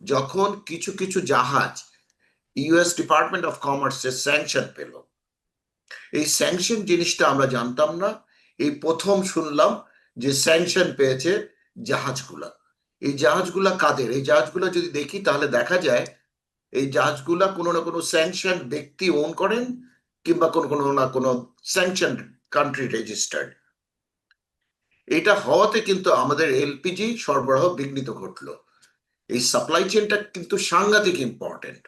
যখন কিছু কিছু জাহাজ ইউএস ডিপার্টমেন্ট অফ কমার্সের স্যাংশন পেল। এই স্যাংশন জিনিসটা আমরা জানতাম না। এই প্রথম শুনলাম যে স্যাংশন পেয়েছে জাহাজগুলা। এই জাহাজগুলা কাদের? এই জাহাজগুলা যদি দেখি তাহলে দেখা যায় এই জাহাজগুলা কোনো না কোনো স্যাংশন ব্যক্তি ওন করেন কিংবা কোনো কোনো না কোনো স্যাংশন কান্ট্রি রেজিস্টার্ড এটা হওয়াতে কিন্তু আমাদের এলপিজি সরবরাহ বিঘ্নিত ঘটলো। এই সাপ্লাই চেনটা কিন্তু সাংঘাতিক ইম্পর্টেন্ট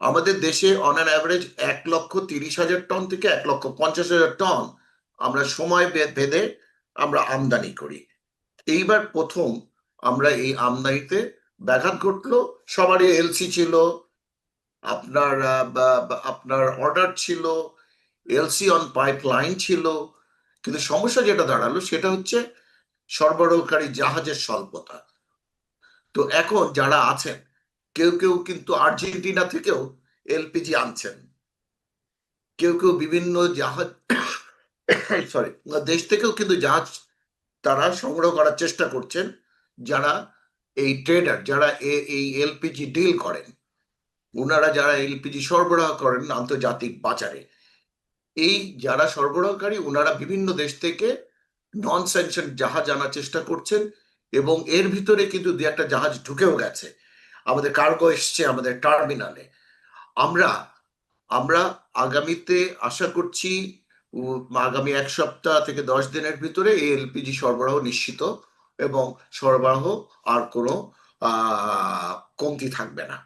আমাদের দেশে অন অ্যান অ্যাভারেজ এক লক্ষ তিরিশ হাজার টন থেকে এক লক্ষ পঞ্চাশ হাজার টন আমরা সময় ভেদে আমরা আমদানি করি। এইবার প্রথম আমরা এই আমদানিতে ব্যাঘাত ঘটলো, সবারই এলসি ছিল, আপনার আপনার অর্ডার ছিল এলসি অন পাইপ লাইন ছিল, কিন্তু সমস্যা যেটা দাঁড়াল সেটা হচ্ছে সরবরাহকারী জাহাজের স্বল্পতা। তো এখন যারা আছেন, কেউ কেউ কিন্তু আর্জেন্টিনা থেকেও এলপিজি আনছেন। কেউ কেউ বিভিন্ন জাহাজ সরি দেশ থেকেও কিন্তু জাহাজ তারা সংগ্রহ করার চেষ্টা করছেন, যারা এই ট্রেডার যারা এই এলপিজি ডিল করেন। ওনারা যারা এলপিজি সরবরাহ করেন আন্তর্জাতিক বাজারে, এই যারা সরবরাহকারী, ওনারা বিভিন্ন দেশ থেকে নন স্যাংশন জাহাজ আনার চেষ্টা করছেন এবং এর ভিতরে কিন্তু দু একটা জাহাজ ঢুকেও গেছে। আমাদের কার্গো এসছে আমাদের টার্মিনালে। আমরা আমরা আগামীতে আশা করছি আগামী এক সপ্তাহ থেকে দশ দিনের ভিতরে এই এলপিজি সরবরাহ নিশ্চিত এবং সরবরাহ আর কোনো কমতি থাকবে না।